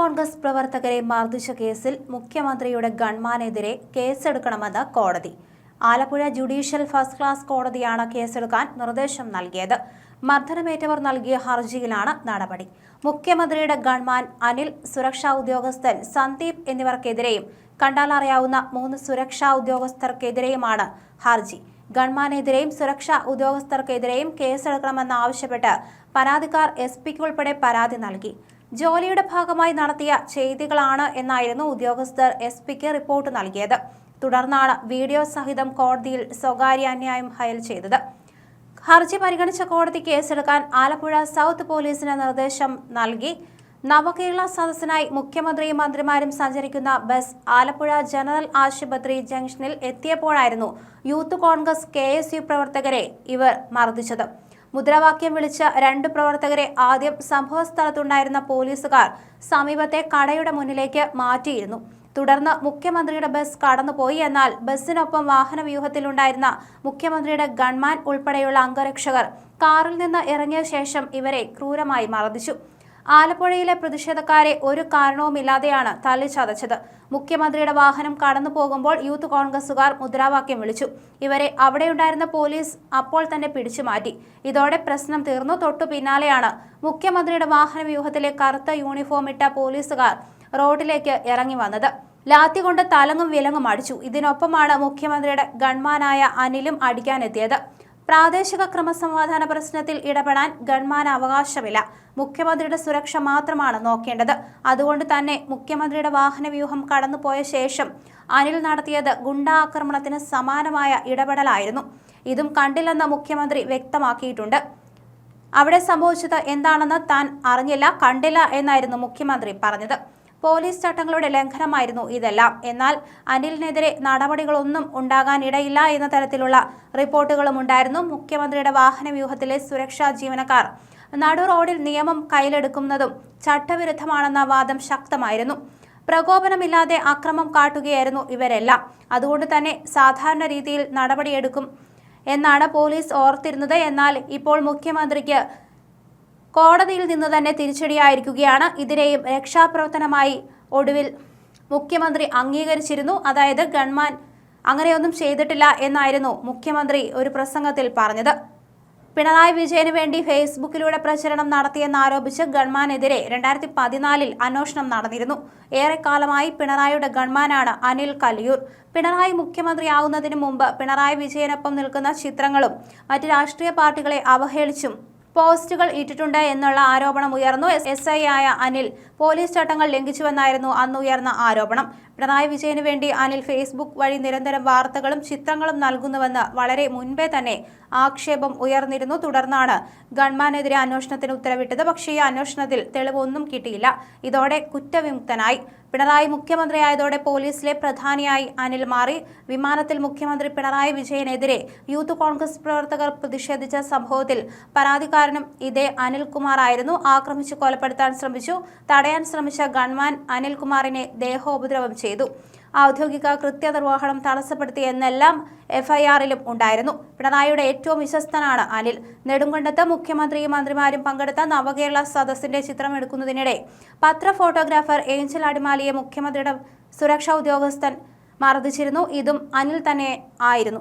കോൺഗ്രസ് പ്രവർത്തകരെ മർദ്ദിച്ച കേസിൽ മുഖ്യമന്ത്രിയുടെ ഗൺമാനെതിരെ കേസെടുക്കണമെന്ന് കോടതി. ആലപ്പുഴ ജുഡീഷ്യൽ ഫസ്റ്റ് ക്ലാസ് കോടതിയാണ് കേസെടുക്കാൻ നിർദ്ദേശം നൽകിയത്. മർദ്ദനമേറ്റവർ നൽകിയ ഹർജിയിലാണ് നടപടി. മുഖ്യമന്ത്രിയുടെ ഗൺമാൻ അനിൽ സുരക്ഷാ ഉദ്യോഗസ്ഥൻ സന്ദീപ് എന്നിവർക്കെതിരെയും കണ്ടാലറിയാവുന്ന മൂന്ന് സുരക്ഷാ ഉദ്യോഗസ്ഥർക്കെതിരെയുമാണ് ഹർജി. ഗൺമാനെതിരെയും സുരക്ഷാ ഉദ്യോഗസ്ഥർക്കെതിരെയും കേസെടുക്കണമെന്നാവശ്യപ്പെട്ട് പരാതിക്കാർ എസ് പിക്ക് ഉൾപ്പെടെ പരാതി നൽകി. ജോലിയുടെ ഭാഗമായി നടത്തിയ ചെയ്തികളാണ് എന്നായിരുന്നു ഉദ്യോഗസ്ഥർ എസ് പിക്ക് റിപ്പോർട്ട് നൽകിയത്. തുടർന്നാണ് വീഡിയോ സഹിതം കോടതിയിൽ സ്വകാര്യ അന്യായം ഫയൽ ചെയ്തത്. ഹർജി പരിഗണിച്ച കോടതി കേസെടുക്കാൻ ആലപ്പുഴ സൗത്ത് പോലീസിന് നിർദ്ദേശം നൽകി. നവകേരള സദസ്സിനായി മുഖ്യമന്ത്രിയും മന്ത്രിമാരും സഞ്ചരിക്കുന്ന ബസ് ആലപ്പുഴ ജനറൽ ആശുപത്രി ജംഗ്ഷനിൽ എത്തിയപ്പോഴായിരുന്നു യൂത്ത് കോൺഗ്രസ് കെ പ്രവർത്തകരെ ഇവർ മർദ്ദിച്ചത്. മുദ്രാവാക്യം വിളിച്ച രണ്ട് പ്രവർത്തകരെ ആദ്യം സംഭവസ്ഥലത്തുണ്ടായിരുന്ന പോലീസുകാർ സമീപത്തെ കടയുടെ മുന്നിലേക്ക് മാറ്റിയിരുന്നു. തുടർന്ന് മുഖ്യമന്ത്രിയുടെ ബസ് കടന്നുപോയി. എന്നാൽ ബസ്സിനൊപ്പം വാഹന വ്യൂഹത്തിലുണ്ടായിരുന്ന മുഖ്യമന്ത്രിയുടെ ഗൺമാൻ ഉൾപ്പെടെയുള്ള അംഗരക്ഷകർ കാറിൽ നിന്ന് ഇറങ്ങിയ ശേഷം ഇവരെ ക്രൂരമായി മർദ്ദിച്ചു. ആലപ്പുഴയിലെ പ്രതിഷേധക്കാരെ ഒരു കാരണവുമില്ലാതെയാണ് തല്ലിച്ചതച്ചത് മുഖ്യമന്ത്രിയുടെ വാഹനം കടന്നു പോകുമ്പോൾ യൂത്ത് കോൺഗ്രസുകാർ മുദ്രാവാക്യം വിളിച്ചു. ഇവരെ അവിടെയുണ്ടായിരുന്ന പോലീസ് അപ്പോൾ തന്നെ പിടിച്ചു മാറ്റി. ഇതോടെ പ്രശ്നം തീർന്നു. തൊട്ടു പിന്നാലെയാണ് മുഖ്യമന്ത്രിയുടെ വാഹന വ്യൂഹത്തിലെ കറുത്ത യൂണിഫോം ഇട്ട പോലീസുകാർ റോഡിലേക്ക് ഇറങ്ങി വന്നത്. ലാത്തി കൊണ്ട് തലങ്ങും വിലങ്ങും അടിച്ചു. ഇതിനൊപ്പമാണ് മുഖ്യമന്ത്രിയുടെ ഗൺമാനായ അനിലും അടിക്കാനെത്തിയത്. പ്രാദേശിക ക്രമസമാധാന പ്രശ്നത്തിൽ ഇടപെടാൻ ഗൺമാൻ അവകാശമില്ല. മുഖ്യമന്ത്രിയുടെ സുരക്ഷ മാത്രമാണ് നോക്കേണ്ടത്. അതുകൊണ്ട് തന്നെ മുഖ്യമന്ത്രിയുടെ വാഹനവ്യൂഹം കടന്നുപോയ ശേഷം അനിൽ നടത്തിയത് ഗുണ്ടാ ആക്രമണത്തിന് സമാനമായ ഇടപെടലായിരുന്നു. ഇതും കണ്ടില്ലെന്ന് മുഖ്യമന്ത്രി വ്യക്തമാക്കിയിട്ടുണ്ട്. അവിടെ സംഭവിച്ചത് എന്താണെന്ന് താൻ അറിഞ്ഞില്ല കണ്ടില്ല എന്നായിരുന്നു മുഖ്യമന്ത്രി പറഞ്ഞത്. പോലീസ് ചട്ടങ്ങളുടെ ലംഘനമായിരുന്നു ഇതെല്ലാം. എന്നാൽ അനിലിനെതിരെ നടപടികളൊന്നും ഉണ്ടാകാനിടയില്ല എന്ന തരത്തിലുള്ള റിപ്പോർട്ടുകളും ഉണ്ടായിരുന്നു. മുഖ്യമന്ത്രിയുടെ വാഹന വ്യൂഹത്തിലെ സുരക്ഷാ ജീവനക്കാർ. നടു റോഡിൽ നിയമം കയ്യിലെടുക്കുന്നതും ചട്ടവിരുദ്ധമാണെന്ന വാദം ശക്തമായിരുന്നു. പ്രകോപനമില്ലാതെ അക്രമം കാട്ടുകയായിരുന്നു ഇവരെല്ലാം. അതുകൊണ്ട് തന്നെ സാധാരണ രീതിയിൽ നടപടിയെടുക്കും എന്നാണ് പോലീസ് ഓർത്തിരുന്നത്. എന്നാൽ ഇപ്പോൾ മുഖ്യമന്ത്രിക്ക് കോടതിയിൽ നിന്ന് തന്നെ തിരിച്ചടിയായിരിക്കുകയാണ്. ഇതിനെയും രക്ഷാപ്രവർത്തനമായി ഒടുവിൽ മുഖ്യമന്ത്രി അംഗീകരിച്ചിരുന്നു. അതായത് ഗൺമാൻ അങ്ങനെയൊന്നും ചെയ്തിട്ടില്ല എന്നായിരുന്നു മുഖ്യമന്ത്രി ഒരു പ്രസംഗത്തിൽ പറഞ്ഞത്. പിണറായി വിജയന് വേണ്ടി ഫേസ്ബുക്കിലൂടെ പ്രചരണം നടത്തിയെന്നാരോപിച്ച് ഗൺമാനെതിരെ രണ്ടായിരത്തി പതിനാലിൽ അന്വേഷണം നടന്നിരുന്നു. ഏറെക്കാലമായി പിണറായിയുടെ ഗൺമാനാണ് അനിൽ കലിയൂർ പിണറായി മുഖ്യമന്ത്രിയാകുന്നതിന് മുമ്പ് പിണറായി വിജയനൊപ്പം നിൽക്കുന്ന ചിത്രങ്ങളും മറ്റ് രാഷ്ട്രീയ പാർട്ടികളെ അവഹേളിച്ചും പോസ്റ്റുകൾ ഇട്ടിട്ടുണ്ട് എന്നുള്ള ആരോപണം ഉയർന്നു. എസ് ഐ ആയ അനിൽ പോലീസ് ചട്ടങ്ങൾ ലംഘിച്ചുവെന്നായിരുന്നു അന്ന് ഉയർന്ന ആരോപണം. പിണറായി വിജയന് വേണ്ടി അനിൽ ഫേസ്ബുക്ക് വഴി നിരന്തരം വാർത്തകളും ചിത്രങ്ങളും നൽകുന്നുവെന്ന് വളരെ മുൻപേ തന്നെ ആക്ഷേപം ഉയർന്നിരുന്നു. തുടർന്നാണ് ഗൺമാനെതിരെ അന്വേഷണത്തിന് ഉത്തരവിട്ടത്. പക്ഷേ ഈ അന്വേഷണത്തിൽ തെളിവൊന്നും കിട്ടിയില്ല. ഇതോടെ കുറ്റവിമുക്തനായി. പിണറായി മുഖ്യമന്ത്രിയായതോടെ പോലീസിലെ പ്രധാനിയായി അനിൽ മാറി. വിമാനത്തിൽ മുഖ്യമന്ത്രി പിണറായി വിജയനെതിരെ യൂത്ത് കോൺഗ്രസ് പ്രവർത്തകർ പ്രതിഷേധിച്ച സംഭവത്തിൽ പരാതിക്കാരനും ഇതേ അനിൽകുമാർ ആയിരുന്നു ആക്രമിച്ച് കൊലപ്പെടുത്താൻ ശ്രമിച്ചു. തടയാൻ ശ്രമിച്ച ഗൺമാൻ അനിൽകുമാറിനെ ദേഹോപദ്രവം ചെയ്തു. ഔദ്യോഗിക കൃത്യനിർവഹണം തടസ്സപ്പെടുത്തി എന്നെല്ലാം എഫ്ഐആറിലും ഉണ്ടായിരുന്നു. പിണറായിയുടെ ഏറ്റവും വിശ്വസ്തനാണ് അനിൽ. നെടുങ്കണ്ടത്ത് മുഖ്യമന്ത്രിയും മന്ത്രിമാരും പങ്കെടുത്ത നവകേരള സദസ്സിന്റെ ചിത്രമെടുക്കുന്നതിനിടെ പത്ര ഫോട്ടോഗ്രാഫർ ഏഞ്ചൽ അടിമാലിയെ മുഖ്യമന്ത്രിയുടെ സുരക്ഷാ ഉദ്യോഗസ്ഥൻ മർദ്ദിച്ചിരുന്നു. ഇതും അനിൽ തന്നെ ആയിരുന്നു.